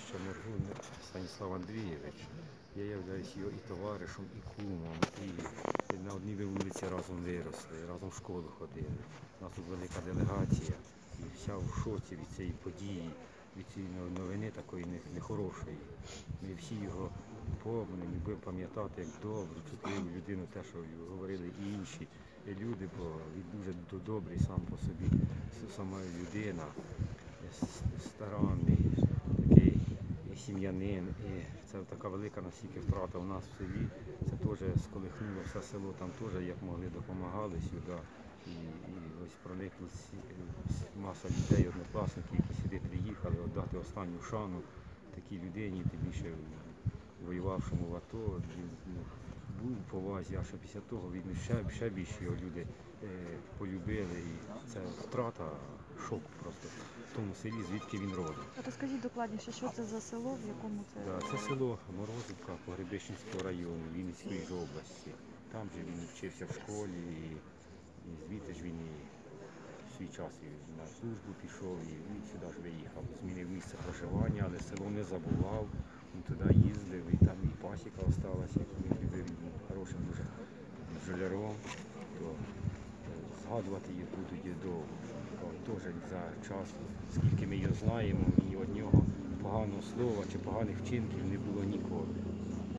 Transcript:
прізвище Моргун Станіслав Андрійович. Я являюсь його і товаришем, і кумом. І на одній вулиці разом виросли, разом в школу ходили. У нас тут велика делегація. І вся в шоці від цієї події, від цієї новини такої нехорошої. Ми всі його помнимо і будемо пам'ятати як добру, чутливу людину, те, що говорили і інші люди, бо він дуже добрий сам по собі, сама людина, старанний, такий і сім'янин. І це така велика настільки втрата у нас в селі. Це теж сколихнуло все село, там теж як могли допомагали сюди. І, і ось проникли маса людей, однокласників, які сюди приїхали, віддати останню шану такій людині, тим більше воювавшому в АТО. Він ну, був у повазі, а ще після того він ще, ще більше його люди е, полюбили. І це втрата, шок просто в тому селі, звідки він родом. А розкажіть докладніше, що це за село, в якому це Да, це село Морозівка Погребищенського району Вінницької області. Там же він вчився в школі, і, і звідти ж він і свій час і на службу пішов, і він сюди ж виїхав. Змінив місце проживання, але село не забував. Він туди їздив, і там і пасіка осталась, яку він любив, він був хорошим дуже бджоляром. То е, згадувати їх будуть і довго. Теж за час, скільки ми його знаємо, і від нього поганого слова чи поганих вчинків не було ніколи.